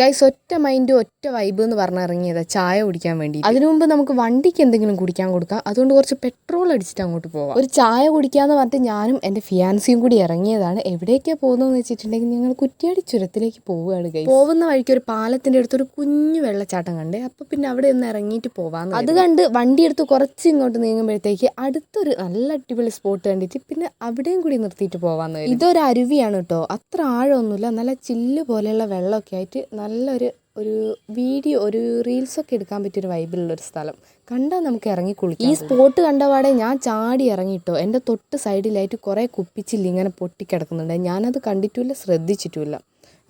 Guys ഒറ്റ mind ഒറ്റ vibe എന്ന് പറഞ്ഞ് ഇറങ്ങിയതാ ചായ കുടിക്കാൻ വേണ്ടി അതിനു മുമ്പ് നമുക്ക് വണ്ടിക്ക് എന്തെങ്കിലും കുടിക്കാൻ കൊടുക്കാം. അതുകൊണ്ട് കുറച്ച് പെട്രോൾ അടിച്ചിട്ട് അങ്ങോട്ട് പോവാം. ഒരു ചായ കുടിക്കാന്ന് പറഞ്ഞിട്ട് ഞാനും എന്റെ ഫിയാൻസിയും കൂടി ഇറങ്ങിയതാണ്. എവിടേക്കാണ് പോകുന്നതെന്ന് വെച്ചിട്ടുണ്ടെങ്കിൽ ഞങ്ങൾ കുറ്റിയാടി ചുരത്തിലേക്ക് പോവുകയാണ് ഗൈസ് പോകുന്ന വഴിക്ക് ഒരു പാലത്തിന്റെ അടുത്ത് ഒരു കുഞ്ഞു വെള്ളച്ചാട്ടം കണ്ടേ അപ്പോൾ പിന്നെ അവിടെ ഒന്ന് ഇറങ്ങിയിട്ട് പോവാന്ന് അത് കണ്ട് വണ്ടി എടുത്ത് കുറച്ച് ഇങ്ങോട്ട് നീങ്ങുമ്പോഴത്തേക്ക് അടുത്തൊരു നല്ല അടിപൊളി സ്പോട്ട് കണ്ടിട്ട് പിന്നെ അവിടെയും കൂടി നിർത്തിയിട്ട് പോവാന്ന് ഇതൊരു അരുവിയാണ് കേട്ടോ അത്ര ആഴമൊന്നുമില്ല. നല്ല ചില്ല് പോലെയുള്ള വെള്ളമൊക്കെ ആയിട്ട് നല്ലൊരു ഒരു വീഡിയോ ഒരു റീൽസൊക്കെ എടുക്കാൻ പറ്റിയൊരു വൈബിലുള്ളൊരു സ്ഥലം. കണ്ടാൽ നമുക്ക് ഇറങ്ങി കുളിക്കാം ഈ സ്പോട്ട് കണ്ടപാടെ ഞാൻ ചാടി ഇറങ്ങിയിട്ടോ എന്റെ തൊട്ട് സൈഡിലായിട്ട് കുറേ കുപ്പിച്ചില്ല ഇങ്ങനെ പൊട്ടിക്കിടക്കുന്നുണ്ട്. ഞാനത് കണ്ടിട്ടുമില്ല ശ്രദ്ധിച്ചിട്ടുമില്ല.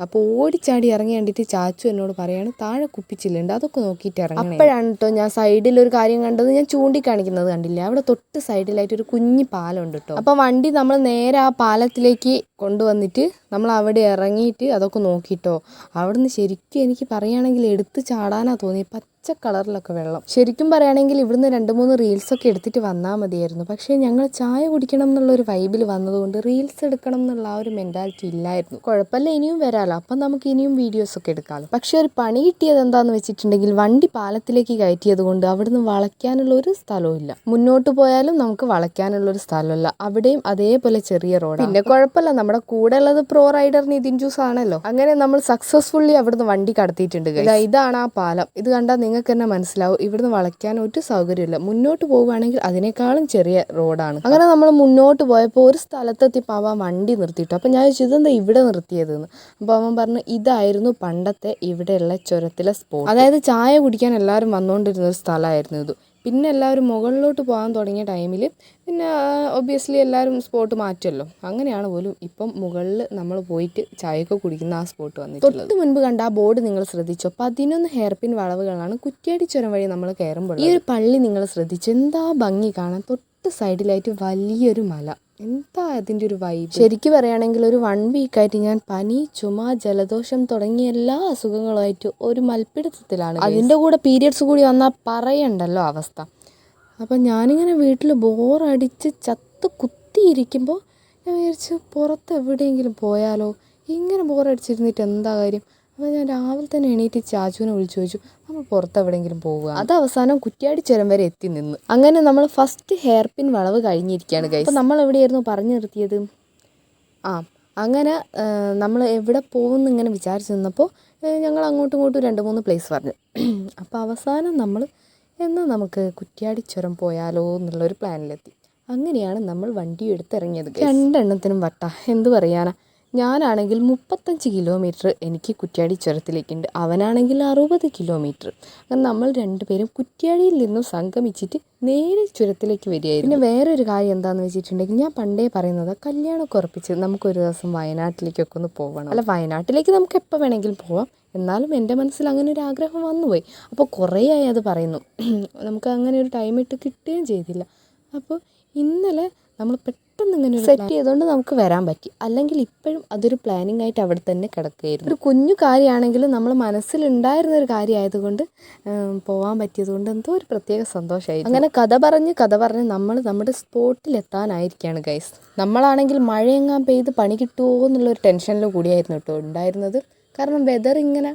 അപ്പോൾ ഓടിച്ചാടി ഇറങ്ങി കണ്ടിട്ട് ചാച്ചു എന്നോട് പറയാണ് താഴെ കുപ്പിച്ചില്ലുണ്ട് അതൊക്കെ നോക്കിയിട്ട് ഇറങ്ങി അപ്പോഴാണ് കേട്ടോ ഞാൻ സൈഡിൽ ഒരു കാര്യം കണ്ടത് ഞാൻ ചൂണ്ടിക്കാണിക്കുന്നത് കണ്ടില്ല? അവിടെ തൊട്ട് സൈഡിലായിട്ട് ഒരു കുഞ്ഞി പാലം ഉണ്ട് കേട്ടോ അപ്പോൾ വണ്ടി നമ്മൾ നേരെ ആ പാലത്തിലേക്ക് കൊണ്ടുവന്നിട്ട് നമ്മൾ അവിടെ ഇറങ്ങിയിട്ട് അതൊക്കെ നോക്കിയിട്ടോ അവിടുന്ന് ശരിക്കും എനിക്ക് പറയുകയാണെങ്കിൽ എടുത്ത് ചാടാനാണ് തോന്നി പച്ച കളറിലൊക്കെ വെള്ളം. ശരിക്കും പറയുകയാണെങ്കിൽ ഇവിടുന്ന് രണ്ട് മൂന്ന് റീൽസൊക്കെ എടുത്തിട്ട് വന്നാൽ മതിയായിരുന്നു. പക്ഷേ ഞങ്ങൾ ചായ കുടിക്കണം എന്നുള്ള ഒരു വൈബിൽ വന്നതുകൊണ്ട് റീൽസ് എടുക്കണം എന്നുള്ള ആ ഒരു മെന്റാലിറ്റി ഇല്ലായിരുന്നു. കുഴപ്പമില്ല ഇനിയും വരാമല്ലോ അപ്പം നമുക്ക് ഇനിയും വീഡിയോസ് ഒക്കെ എടുക്കാമല്ലോ പക്ഷേ ഒരു പണി കിട്ടിയത് എന്താണെന്ന് വെച്ചിട്ടുണ്ടെങ്കിൽ വണ്ടി പാലത്തിലേക്ക് കയറ്റിയത് കൊണ്ട് അവിടുന്ന് വളയ്ക്കാനുള്ള ഒരു സ്ഥലവും ഇല്ല. മുന്നോട്ട് പോയാലും നമുക്ക് വളയ്ക്കാനുള്ള ഒരു സ്ഥലമല്ല. അവിടെയും അതേപോലെ ചെറിയ റോഡ് പിന്നെ കുഴപ്പമില്ല നമ്മുടെ കൂടെ ഉള്ളത് പ്രോ റൈഡർ നിതിൻ ജ്യൂസ് ആണല്ലോ. അങ്ങനെ നമ്മൾ സക്സസ്ഫുള്ളി അവിടുന്ന് വണ്ടി കടത്തിയിട്ടുണ്ട്. ഇതാണ് ആ പാലം. ഇത് കണ്ടാൽ നിങ്ങൾക്ക് തന്നെ മനസ്സിലാവും. ഇവിടുന്ന് വളയ്ക്കാൻ ഒരു സൗകര്യമില്ല. മുന്നോട്ട് പോവുകയാണെങ്കിൽ അതിനേക്കാളും ചെറിയ റോഡാണ്. അങ്ങനെ നമ്മൾ മുന്നോട്ട് പോയപ്പോൾ ഒരു സ്ഥലത്തെത്തിപ്പോൾ അവൻ വണ്ടി നിർത്തിയിട്ടു. അപ്പോൾ ഞാൻ ചോദിച്ചു ഇതെന്താ ഇവിടെ നിർത്തിയതെന്ന്? അപ്പോൾ അവൻ പറഞ്ഞു ഇതായിരുന്നു പണ്ടത്തെ ഇവിടെയുള്ള ചുരത്തിലെ സ്പോട്ട് അതായത് ചായ കുടിക്കാൻ എല്ലാവരും വന്നുകൊണ്ടിരുന്ന ഒരു സ്ഥലമായിരുന്നു ഇത്. പിന്നെ എല്ലാവരും മുകളിലോട്ട് പോകാൻ തുടങ്ങിയ ടൈമിൽ പിന്നെ ഒബ്വിയസ്ലി എല്ലാവരും സ്പോട്ട് മാറ്റുമല്ലോ അങ്ങനെയാണ് പോലും ഇപ്പം മുകളിൽ നമ്മൾ പോയിട്ട് ചായയൊക്കെ കുടിക്കുന്ന ആ സ്പോട്ട് വന്നിട്ടുള്ളത്. തൊട്ട് മുൻപ് കണ്ട ആ ബോർഡ് നിങ്ങൾ ശ്രദ്ധിച്ചോ? പതിനൊന്ന് ഹെയർപിൻ വളവുകളാണ് കുറ്റ്യാടി ചുരം വഴി നമ്മൾ കയറുമ്പോൾ ഈ ഒരു പള്ളി നിങ്ങൾ ശ്രദ്ധിച്ചു? എന്താ ഭംഗി കാണാൻ? തൊട്ട് സൈഡിലായിട്ട് വലിയൊരു മല. എന്താ അതിന്റെ ഒരു വൈബ് ശരിക്കും പറയുകയാണെങ്കിൽ ഒരു വൺ വീക്കായിട്ട് ഞാൻ പനി ചുമ ജലദോഷം തുടങ്ങിയ എല്ലാ അസുഖങ്ങളുമായിട്ട് ഒരു മൽപ്പിടുത്തത്തിലാണ് അതിന്റെ കൂടെ പീരിയഡ്സ് കൂടി വന്നാൽ പറയണ്ടല്ലോ അവസ്ഥ. അപ്പം ഞാനിങ്ങനെ വീട്ടിൽ ബോറടിച്ച് ചത്ത് കുത്തിയിരിക്കുമ്പോൾ ഞാൻ വിചാരിച്ചു പുറത്ത് എവിടെയെങ്കിലും പോയാലോ? ഇങ്ങനെ ബോറടിച്ചിരുന്നിട്ട് എന്താ കാര്യം? അപ്പോൾ ഞാൻ രാവിലെ തന്നെ എണീറ്റ് ചാച്ചുവിനെ വിളിച്ചു ചോദിച്ചു നമ്മൾ പുറത്ത് എവിടെയെങ്കിലും പോവുക അത് അവസാനം കുറ്റിയാടി ചുരം വരെ എത്തി നിന്ന്. അങ്ങനെ നമ്മൾ ഫസ്റ്റ് ഹെയർ പിൻ വളവ് കഴിഞ്ഞിരിക്കുകയാണ് കൈ അപ്പോൾ നമ്മൾ എവിടെയായിരുന്നു പറഞ്ഞു നിർത്തിയത്? ആ അങ്ങനെ നമ്മൾ എവിടെ പോകുമെന്ന് ഇങ്ങനെ വിചാരിച്ചു നിന്നപ്പോൾ ഞങ്ങൾ അങ്ങോട്ടും ഇങ്ങോട്ടും രണ്ട് മൂന്ന് പ്ലേസ് പറഞ്ഞു. അപ്പോൾ അവസാനം നമ്മൾ എന്നാൽ നമുക്ക് കുറ്റിയാടി ചുരം പോയാലോ എന്നുള്ളൊരു പ്ലാനിലെത്തി അങ്ങനെയാണ് നമ്മൾ വണ്ടി എടുത്തിറങ്ങിയത്. രണ്ടെണ്ണത്തിനും വട്ട. എന്ത് പറയാനാ? ഞാനാണെങ്കിൽ മുപ്പത്തഞ്ച് കിലോമീറ്റർ എനിക്ക് കുറ്റ്യാടി ചുരത്തിലേക്കുണ്ട്. അവനാണെങ്കിൽ അറുപത് കിലോമീറ്റർ. അങ്ങനെ നമ്മൾ രണ്ടുപേരും കുറ്റ്യാടിയിൽ നിന്നും സംഗമിച്ചിട്ട് നേരെ ചുരത്തിലേക്ക് വരികയായിരുന്നു. പിന്നെ വേറൊരു കാര്യം എന്താണെന്ന് വെച്ചിട്ടുണ്ടെങ്കിൽ ഞാൻ പണ്ടേ പറയുന്നത് കല്യാണമൊക്കെ ഉറപ്പിച്ച് നമുക്കൊരു ദിവസം വയനാട്ടിലേക്കൊക്കെ ഒന്ന് പോകണം അല്ല വയനാട്ടിലേക്ക് നമുക്ക് എപ്പോൾ വേണമെങ്കിലും പോവാം. എന്നാലും എന്റെ മനസ്സിൽ അങ്ങനെ ഒരു ആഗ്രഹം വന്നുപോയി. അപ്പോൾ കുറേയായി അത് പറയുന്നു. നമുക്ക് അങ്ങനെ ഒരു ടൈം ഇട്ട് കിട്ടുകയും ചെയ്തില്ല. അപ്പോൾ ഇന്നലെ നമ്മൾ പെട്ടെന്ന് ഇങ്ങനെ സെറ്റ് ചെയ്തുകൊണ്ട് നമുക്ക് വരാൻ പറ്റി. അല്ലെങ്കിൽ ഇപ്പോഴും അതൊരു പ്ലാനിങ് ആയിട്ട് അവിടെ തന്നെ കിടക്കുകയായിരുന്നു ഒരു കുഞ്ഞു കാര്യമാണെങ്കിലും നമ്മൾ മനസ്സിലുണ്ടായിരുന്ന ഒരു കാര്യമായതുകൊണ്ട് പോകാൻ പറ്റിയത് കൊണ്ട് എന്തോ ഒരു പ്രത്യേക സന്തോഷമായി അങ്ങനെ കഥ പറഞ്ഞ് കഥ പറഞ്ഞ് നമ്മൾ നമ്മുടെ സ്പോട്ടിലെത്താനായിരിക്കുകയാണ് ഗൈസ് നമ്മളാണെങ്കിൽ മഴയെങ്ങാൻ പെയ്ത് പണി കിട്ടുമോ എന്നുള്ളൊരു ടെൻഷനിൽ കൂടിയായിരുന്നു കേട്ടോ ഉണ്ടായിരുന്നത്. കാരണം വെതർ ഇങ്ങനെ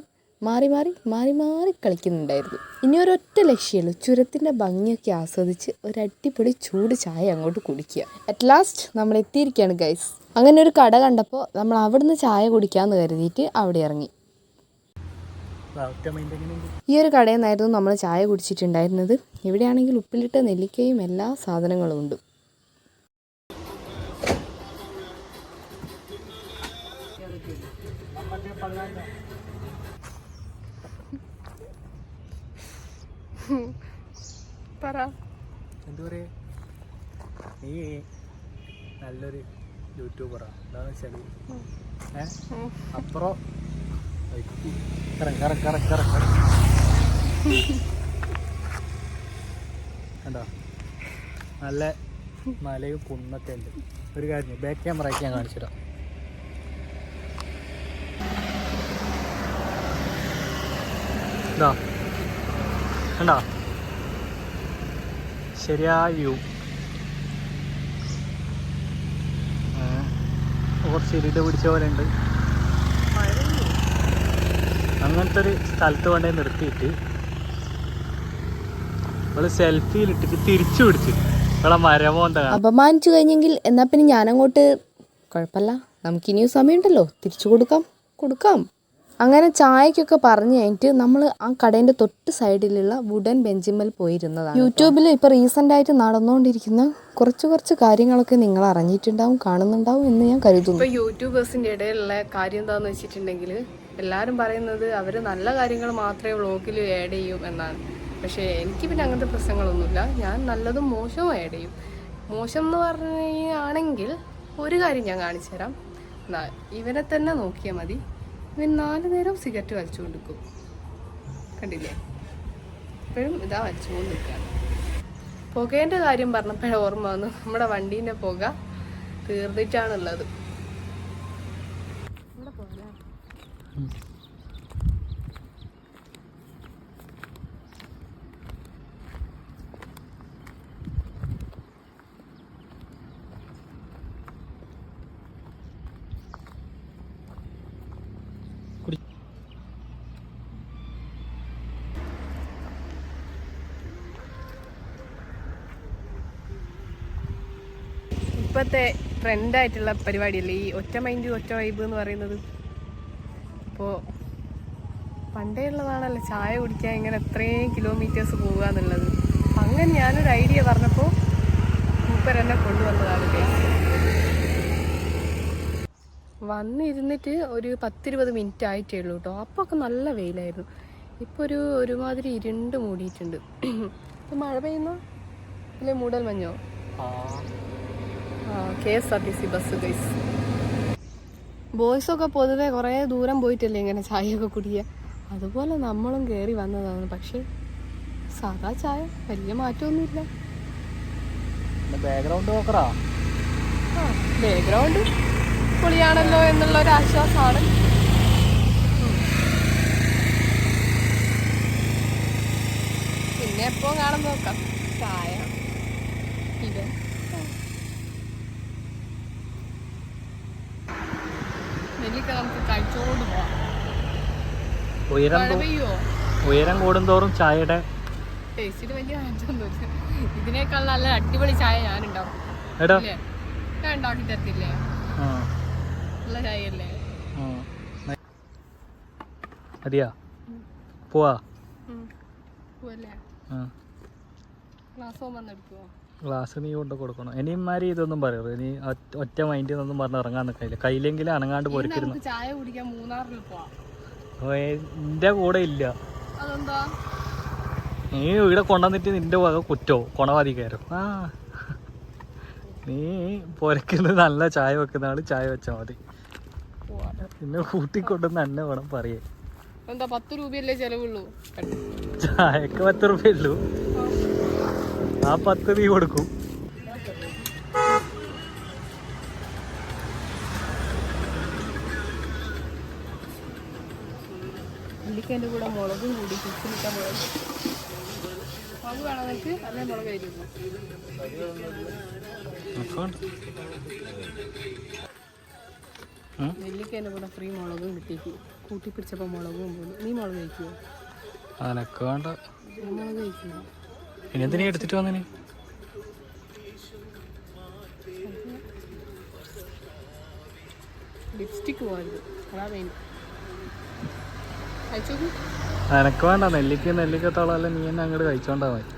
മാറി മാറി മാറി മാറി കളിക്കുന്നുണ്ടായിരുന്നു. ഇനി ഒരൊറ്റ ലക്ഷ്യമുള്ളൂ ചുരത്തിന്റെ ഭംഗിയൊക്കെ ആസ്വദിച്ച് ഒരു അടിപൊളി ചൂട് ചായ അങ്ങോട്ട് കുടിക്കുക. അറ്റ് ലാസ്റ്റ് നമ്മൾ എത്തിയിരിക്കുകയാണ് ഗൈസ് അങ്ങനെ ഒരു കട കണ്ടപ്പോൾ നമ്മൾ അവിടുന്ന് ചായ കുടിക്കാമെന്ന് കരുതിയിട്ട് അവിടെ ഇറങ്ങി. ഈ ഒരു കടയിൽ നിന്നായിരുന്നു നമ്മൾ ചായ കുടിച്ചിട്ടുണ്ടായിരുന്നത്. ഇവിടെയാണെങ്കിൽ ഉപ്പിലിട്ട നെല്ലിക്കയും എല്ലാ സാധനങ്ങളും ഉണ്ട്. പറ. എന്താ പറയുക നീ നല്ലൊരു യൂട്യൂബറാ. എന്താണെന്ന് വെച്ചാൽ ഏ? അപ്പുറം കണ്ടോ? നല്ല മലയും കുന്നൊക്കെ ഉണ്ട്. ഒരു കാര്യം ബാക്ക് ക്യാമറ ഞാൻ കാണിച്ചു തരാം. കണ്ടോ? ശരിയായ. വ്യൂ കുറച്ച് ഇരുട്ട് പിടിച്ച പോലെ ഉണ്ട്. അങ്ങനത്തെ ഒരു സ്ഥലത്ത് കൊണ്ടേ നിർത്തിയിട്ട്. ഇവൾ സെൽഫിയിലിട്ടിട്ട് തിരിച്ചു പിടിച്ചു ഇവളെ മരമോ എന്താ അപമാനിച്ചു കഴിഞ്ഞെങ്കിൽ എന്നാ പിന്നെ ഞാനങ്ങോട്ട് കുഴപ്പമില്ല. നമുക്കിനിയും സമയമുണ്ടല്ലോ. തിരിച്ചു കൊടുക്കാം. കൊടുക്കാം. അങ്ങനെ ചായക്കൊക്കെ പറഞ്ഞു കഴിഞ്ഞിട്ട് നമ്മൾ ആ കടേന്റെ തൊട്ട് സൈഡിലുള്ള വുഡൻ ബെഞ്ചിന്മേൽ പോയിരുന്നതാണ് യൂട്യൂബിൽ ഇപ്പോൾ റീസെന്റായിട്ട് നടന്നുകൊണ്ടിരിക്കുന്ന കുറച്ച് കുറച്ച് കാര്യങ്ങളൊക്കെ നിങ്ങൾ അറിഞ്ഞിട്ടുണ്ടാവും കാണുന്നുണ്ടാവും എന്ന് ഞാൻ കരുതുന്നു. ഇപ്പോൾ യൂട്യൂബേഴ്സിന്റെ ഇടയിലുള്ള കാര്യം എന്താണെന്ന് വെച്ചിട്ടുണ്ടെങ്കിൽ എല്ലാവരും പറയുന്നത് അവർ നല്ല കാര്യങ്ങൾ മാത്രമേ വ്ളോഗിൽ ആഡ് ചെയ്യൂ എന്നാണ്. പക്ഷേ എനിക്ക് പിന്നെ അങ്ങനത്തെ പ്രശ്നങ്ങളൊന്നുമില്ല. ഞാൻ നല്ലതും മോശവും ആഡ് ചെയ്യും. മോശം എന്ന് പറയുകയാണെങ്കിൽ ഒരു കാര്യം ഞാൻ കാണിച്ചു തരാം ഇവനെ തന്നെ നോക്കിയാൽ മതി. ഇവൻ നാല് നേരം സിഗരറ്റ് വലിച്ചുകൊണ്ടിരിക്കും. കണ്ടില്ലേ? ഇപ്പോഴും ഇതാ വലിച്ചുകൊണ്ട് നിൽക്കുകയാണ് പുകേന്റെ കാര്യം പറഞ്ഞപ്പോഴേ ഓർമ്മ വന്നു നമ്മുടെ വണ്ടീന്റെ പുക തീർന്നിട്ടാണുള്ളത്. ഇവിടെ പോകാം ഇപ്പോഴത്തെ ട്രെൻഡായിട്ടുള്ള പരിപാടിയല്ലേ? ഈ ഒറ്റ മൈൻഡ് ഒറ്റ വൈബ് എന്ന് പറയുന്നത്? അപ്പോൾ പണ്ടേ ഉള്ളതാണല്ലോ ചായ കുടിക്കാൻ ഇങ്ങനെ എത്രയും കിലോമീറ്റേഴ്സ് പോവുക എന്നുള്ളത്. അങ്ങനെ ഞാനൊരു ഐഡിയ പറഞ്ഞപ്പോൾ മൂപ്പർ എന്നെ കൊണ്ടുവന്നതാണ്. വന്നിരുന്നിട്ട് ഒരു പത്തിരുപത് മിനിറ്റ് ആയിട്ടേ ഉള്ളൂ കേട്ടോ അപ്പോൾ ഒക്കെ നല്ല വെയിലായിരുന്നു. ഇപ്പോൾ ഒരു ഒരുമാതിരി ഇരുണ്ട് മൂടിയിട്ടുണ്ട്. ഇപ്പം മഴ പെയ്യുന്നോ? അല്ലെ മൂടൽ മഞ്ഞോ? K S R T C bus guys ബോയ്സൊക്കെ പൊതുവെ കുറേ ദൂരം പോയിട്ടല്ലേ ഇങ്ങനെ ചായയൊക്കെ കുടിക്കുക അതുപോലെ നമ്മളും കയറി വന്നതാണ്. പക്ഷേ സാധാ ചായ വലിയ മാറ്റമൊന്നുമില്ല. ബാക്ക്ഗ്രൗണ്ട് നോക്കറാ ആ ബാക്ക്ഗ്രൗണ്ട് പൊളിയാണല്ലോ എന്നുള്ള ഒരു ആശ്വാസമാണ് പിന്നെ എപ്പോ കാണാൻ നോക്കാം. ചായ ഇവൻ നെല്ലിക്ക നമുക്ക് കഴിച്ചോണ്ട് പോവാം ഉയരം ഉയരം കൂടുന്തോറും ചായയുടെ ടേസ്റ്റിന് വലിയ ഇതിനേക്കാൾ നല്ല അടിപൊളി ചായ ഞാൻ ഉണ്ടാവും എടാ. ഇല്ലേ? ഞാൻ ഉണ്ടാക്കി തരത്തില്ലേ? നല്ല ചായയല്ലേ. മതിയാ പോവാ. ഗ്ലാസ് നീ കൊണ്ട് കൊടുക്കണം. ഇനിമാരി ഇതൊന്നും പറയരുത്. ഇനി ഒറ്റ- ഒറ്റ മൈൻഡിൽ നിന്നൊന്നും പറഞ്ഞ് ഇറങ്ങാൻ നിൽക്കില്ല കയ്യിലെങ്കിലും അനങ്ങാണ്ട് പോരിക്കുന്നു ചായ കുടിക്കാൻ മൂന്നാറിൽ പോവാം. എന്റെ കൂടെ ഇല്ല. നീ ഇവിടെ കൊണ്ടുവന്നിട്ട് നിന്റെ വക കുറ്റോ? കൊണവാതി കയറും ആ. നീ പുരക്കുന്നത് നല്ല ചായ വെക്കുന്ന ആൾ ചായ വെച്ചാൽ മതി. പിന്നെ കൂട്ടിക്കൊണ്ടുവന്ന് എന്നെ വേണം പറയേ എന്താ പത്ത് രൂപയല്ലേ ചെലവുള്ളൂ? ചായക്ക് പത്ത് രൂപയുള്ളൂ ആ പത്ത് നീ കൊടുക്കും. ഉള്ളിക്കന്റെ കൂടെ മുളകും കൂടി കുച്ചിലിട്ട മുളക്. മുളക് വേണം നിനക്ക് അല്ലേ മുളക് ആയിരുന്നു നെല്ലിക്കേന്റെ കൂടെ ഫ്രീ മുളകും കിട്ടിക്ക് കൂട്ടി പിടിച്ചപ്പോൾ മുളകും പോലും നീ മുളക് കഴിക്കുമോ അനക്ക് വേണ്ട. മുളക് കഴിക്കുമോ പിന്നെ എടുത്തിട്ട് വന്നിന് ലിപ്സ്റ്റിക്ക് പോകരുത് അതാ മെയിൻ അനക്ക് വേണ്ട നെല്ലിക്ക നെല്ലിക്ക തളല്ല നീ തന്നെ അങ്ങോട്ട് കഴിച്ചോണ്ടാ മതി.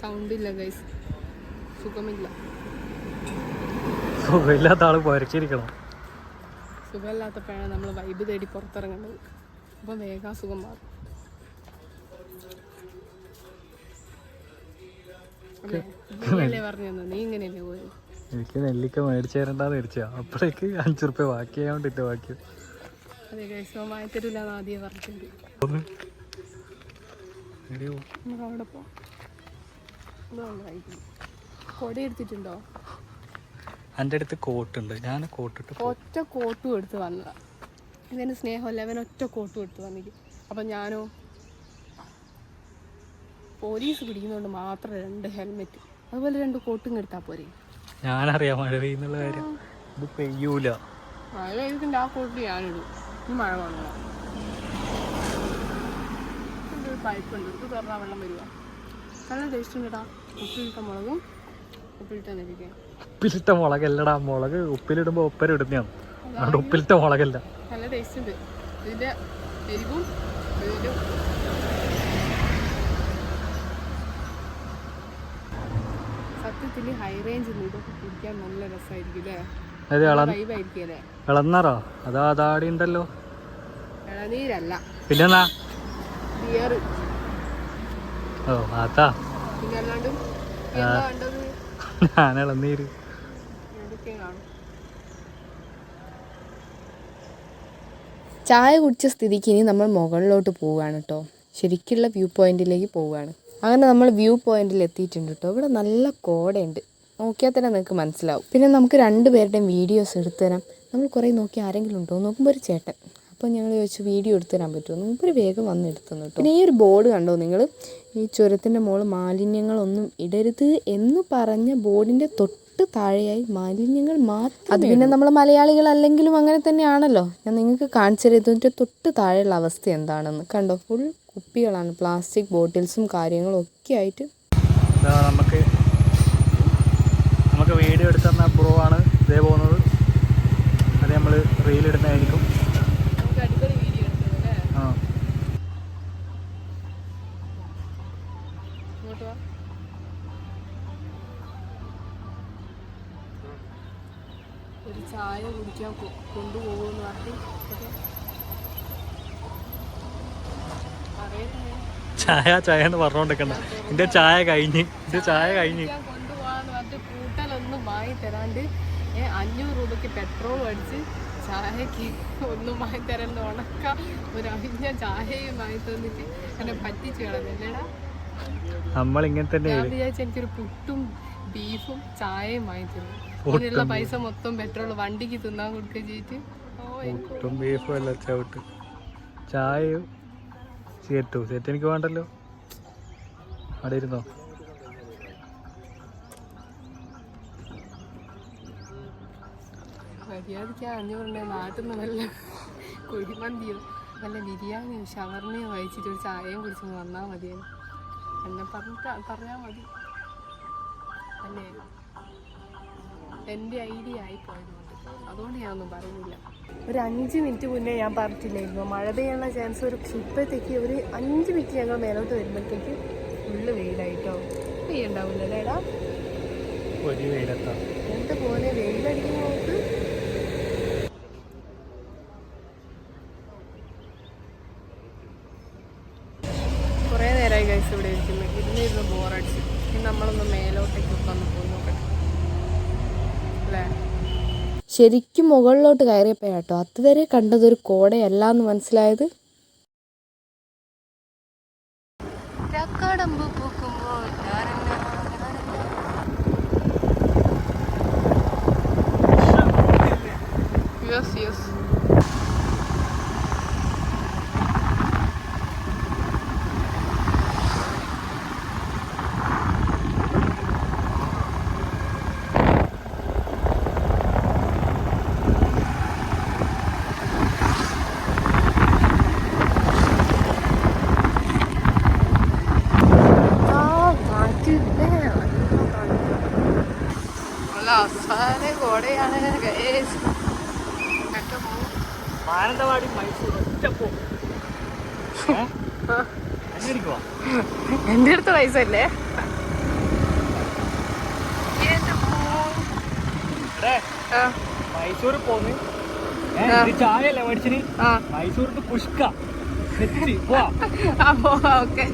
സൗണ്ട് ഇല്ല ഗൈസ് സുഖമില്ല. സുഖമില്ലാത്ത ആൾ പൊരച്ചിരിക്കണം. സുഖമില്ലാത്തപ്പോഴാണ് നമ്മൾ വൈബ് തേടി പുറത്തിറങ്ങേണ്ടത് അപ്പം വേഗം സുഖം മാറും. അല്ലേ എനിക്ക് നെല്ലിക്ക മേടിച്ചു തരണ്ടെന്ന് വിരിച്ചാ അപ്പോഴേക്ക് അഞ്ചു റുപ്യ ബാക്കി. ആയോണ്ടിട്ട് ബാക്കി കൊടി എടുത്തിട്ടുണ്ടോ? എന്റെ അടുത്ത് കോട്ടുണ്ട്. ഞാൻ കോട്ടിട്ട് ഒറ്റ കോട്ടും എടുത്ത് വന്നതാ. ഇവന് സ്നേഹമല്ല. അവൻ ഒറ്റ കോട്ടും എടുത്ത് വന്നിരിക്കും. അപ്പം ഞാനോ പോലീസ് പിടിക്കുന്നതുകൊണ്ട് മാത്രം രണ്ട് ഹെൽമെറ്റ്. അതുപോലെ രണ്ട് കോട്ടും എടുത്താൽ പോരെ. ഞാനറിയാം മഴ പെയ്യുന്നുള്ള കാര്യം. ഇത് പെയ്യൂല. മഴ പെയ്തിട്ടുണ്ട് ആ കോട്ട് ഞാനിടും. ഈ മഴ ഇത് തുറന്നാൽ വെള്ളം വരുക നല്ല ടേസ്റ്റ് ഉപ്പിലിട്ട മുളകും ഉപ്പിലിട്ട നെല്ലിക്ക ഉപ്പിലിട്ട മുളകല്ലടാ. മുളക് ഉപ്പിലിടുമ്പോ ഉപ്പര ഇടുന്നതാണ് അതുകൊണ്ട് ഉപ്പിലിട്ട മുളകല്ല. നല്ല ടേസ്റ്റ് ഉണ്ട്. ഇതിന്റെ എരിവും സത്യത്തിൽ ഹൈ റേഞ്ച് ഇതൊക്കെ കുടിക്കാൻ നല്ല രസമായിരിക്കും അല്ലേ? ഇളന്നറോ അതാ അതാടി ഉണ്ടല്ലോ? ഇളനീരല്ല. പിന്നെന്നാ? ബിയർ ഓ അതാ. പിന്നെ അല്ലാണ്ട് എന്താ കണ്ടത് ഞാൻ ഇളനീര്. കാണും. ചായ കുടിച്ച സ്ഥിതിക്ക് ഇനി നമ്മൾ മുകളിലോട്ട് പോവുകയാണ് കേട്ടോ ശരിക്കുള്ള വ്യൂ പോയിന്റിലേക്ക് പോവുകയാണ്. അങ്ങനെ നമ്മൾ വ്യൂ പോയിന്റിൽ എത്തിയിട്ടുണ്ട് കേട്ടോ. ഇവിടെ നല്ല കോടയുണ്ട്. നോക്കിയാൽ തന്നെ നിങ്ങൾക്ക് മനസ്സിലാവും. പിന്നെ നമുക്ക് രണ്ട് പേരുടെയും വീഡിയോസ് എടുത്തു തരാം. നമ്മൾ കുറേ നോക്കി ആരെങ്കിലും ഉണ്ടോ നോക്കുമ്പോൾ ഒരു ചേട്ടൻ. അപ്പോൾ ഞങ്ങൾ ചോദിച്ചു വീഡിയോ എടുത്തു തരാൻ പറ്റുമോ? മൂപ്പര് വേഗം വന്ന് എടുത്തു കേട്ടോ. പിന്നെ ഈ ഒരു ബോർഡ് കണ്ടോ നിങ്ങൾ? ഈ ചുരത്തിന്റെ മുകളിൽ മാലിന്യങ്ങളൊന്നും ഇടരുത് എന്ന് പറഞ്ഞ ബോർഡിന്റെ തൊട്ട് താഴെയായി മാലിന്യങ്ങൾ മാത്രം അത് പിന്നെ നമ്മൾ മലയാളികൾ അല്ലെങ്കിലും അങ്ങനെ തന്നെയാണല്ലോ. ഞാൻ നിങ്ങൾക്ക് കാണിച്ചു തരുന്നതിന്റെ തൊട്ട് താഴെയുള്ള അവസ്ഥ എന്താണെന്ന്. കണ്ടോ? ഫുൾ കുപ്പികളാണ്. പ്ലാസ്റ്റിക് ബോട്ടിൽസും കാര്യങ്ങളും ഒക്കെ ആയിട്ട് നമുക്ക് നമുക്ക് വീഡിയോ എടുത്തുന്ന പ്രോ ആണ് ഇതേ പോകുന്നത്. അത് നമ്മൾ റീലിടുന്നതായിരിക്കും ഒരു ചായ കുടിക്കാൻ കൊണ്ടുപോകുമെന്ന് പറഞ്ഞിട്ട് ഇതൊക്കെ പറയുന്നേ ചായ ചായ എന്ന് പറഞ്ഞോണ്ടിരിക്കണ്ട എന്റെ ചായ കഴിഞ്ഞ് എന്റെ ചായ കഴിഞ്ഞ്. കൊണ്ടുപോകാന്ന് പറഞ്ഞിട്ട് കൂട്ടലൊന്നും വാങ്ങി തരാണ്ട്. അഞ്ഞൂറ് രൂപയ്ക്ക് പെട്രോൾ അടിച്ച് ചായക്ക് ഒന്നും വാങ്ങി തരാണ്ട് ഉണക്ക ഒരു അഴിഞ്ഞ ചായയും വാങ്ങി തന്നിട്ട് എന്നെ പറ്റിച്ചു കളഞ്ഞല്ലേടാ നമ്മൾ ഇങ്ങനെ തന്നെ ഞാൻ വിചാരിച്ചു എനിക്കൊരു പുട്ടും ബീഫും ചായയും വാങ്ങി തരും. അതിനുള്ള പൈസ മൊത്തം പെട്രോൾ വണ്ടിക്ക് തിന്നാൻ കൊടുക്കുക ചെയ്തിട്ട്. പുട്ടും ബീഫും അല്ല ചവിട്ട്. ചായയും സേറ്റു സേറ്റ് എനിക്ക് വേണ്ടല്ലോ? അവിടെ ഇരുന്നോ? മര്യാദയ്ക്ക് ആ അഞ്ഞൂറുണ്ട് നാട്ടിൽ നിന്ന് വല്ല കുഴിമന്തിയോ വല്ല ബിരിയാണിയോ ഷവർമയോ കഴിച്ചിട്ട് ഒരു ചായയും കുടിച്ച് വന്നാൽ മതിയെന്ന് എന്നെ പറഞ്ഞിട്ട് പറഞ്ഞാൽ മതി. അല്ലേ? എന്റെ ഐഡിയ ആയിപ്പോയതുകൊണ്ട് അതുകൊണ്ട് ഞാനൊന്നും പറയുന്നില്ല ഒരു അഞ്ച് മിനിറ്റ് മുന്നേ ഞാൻ പറഞ്ഞിട്ടില്ലായിരുന്നു. മഴ പെയ്യാനുള്ള ചാൻസ് ഒരു ഇപ്പോഴത്തേക്ക് ഒരു അഞ്ച് മിനിറ്റ് ഞങ്ങൾ മേലോട്ട് വരുമ്പോഴത്തേക്ക് ഫുള്ള് വെയിലായിട്ടോ. പെയ്യണ്ടാവില്ലല്ലേ എടാ? ഒരു വെയിലെത്താം. എന്റെ പോലെ വെയിലടിക്കുന്ന നോക്ക് കുറേ നേരമായി കഴിച്ച് ഇവിടെ ഇരിക്കുന്നു. ഇരുന്ന് ബോറടിച്ച് ഇനി നമ്മളൊന്ന് മേലോട്ടേക്ക് ഒന്ന് പോയി നോക്കട്ടെ. അല്ലേ? ശരിക്കും മുകളിലോട്ട് കയറിയപ്പോഴാണ് കേട്ടോ അതുവരെ കണ്ടതൊരു കോടയല്ല എന്ന് മനസ്സിലായത് ചക്കടമ്പ് പൂക്കുമ്പോൾ യെസ് യെസ് നല്ല അവസാന കോടയാണ് guys. ഒക്കെ പോവും. മാനന്തവാടി മൈസൂർ ഒറ്റ പോ അന്വേഷിക്കുവാ എന്റെ അടുത്ത് പൈസ അല്ലേ. മൈസൂർ പോന്ന്. ചായല്ലേ മേടിച്ചിന് ആ, മൈസൂർക്ക് പുഷ്ക ഓക്കെ.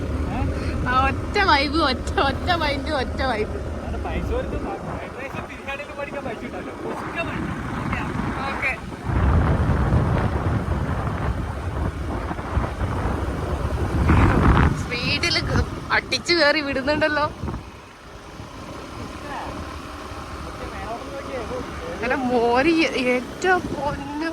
ഒറ്റ വൈബ് ഒറ്റ ഒറ്റ മൈൻഡ് ഒറ്റ വൈബ് മൈസൂർക്ക് പൈസ ഉണ്ടല്ലോ പുഷ്ക മതി. ഓക്കെ. സ്പീഡിൽ അടിച്ചു കയറി വിടുന്നുണ്ടല്ലോ. അങ്ങനെ മോരി ഏറ്റവും പൊന്നു.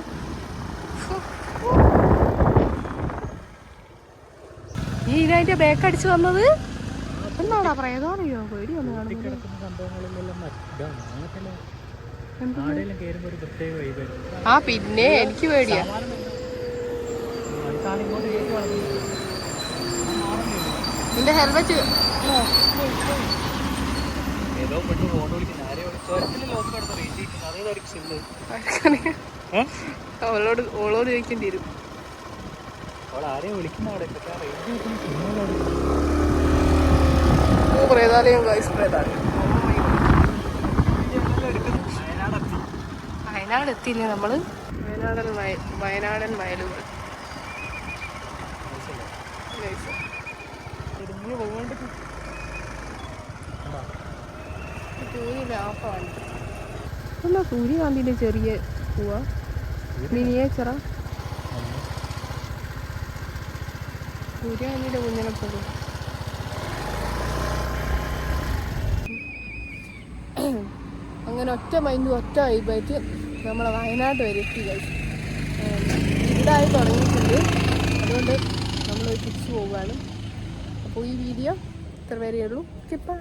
ഈ ഇതിന്റെ ബേക്ക് അടിച്ചു വന്നത്? എന്താടാ പ്രേതമാണെയോ? പേടി പ്രത്യേക വൈബ് ആ പിന്നെ എനിക്ക് പേടിയാ. നിന്റെ ഹെൽമെറ്റ് ഏതോ പെട്ട് ഫോൺ വിളിക്കുന്ന. അവളോട് ഓളോട് ചോദിക്കേണ്ടി വരും. പ്രേതാലയം ഗൈസ് പ്രേതാലയം വയനാട് എത്തിയില്ലേ നമ്മൾ? വയനാടൻ വയനാടൻ വയലുകൾ. പോകേണ്ട എന്നാ സൂര്യകാന്തിന്റെ ചെറിയ പൂവാ? മിനിയേച്ചറ സൂര്യകാന്തിന്റെ കുഞ്ഞിനെ പോലെ. അങ്ങനെ ഒറ്റ മൈൻഡ് ഒറ്റ വൈബായിട്ട് നമ്മളെ വയനാട് വരെ എത്തി കഴിച്ചു ഇതായി തുടങ്ങിയിട്ടുണ്ട്. അതുകൊണ്ട് നമ്മൾ തിരിച്ചു പോവുകയാണ്. അപ്പോൾ ഈ വീഡിയോ ഇത്ര വരെയുള്ളൂ ബൈ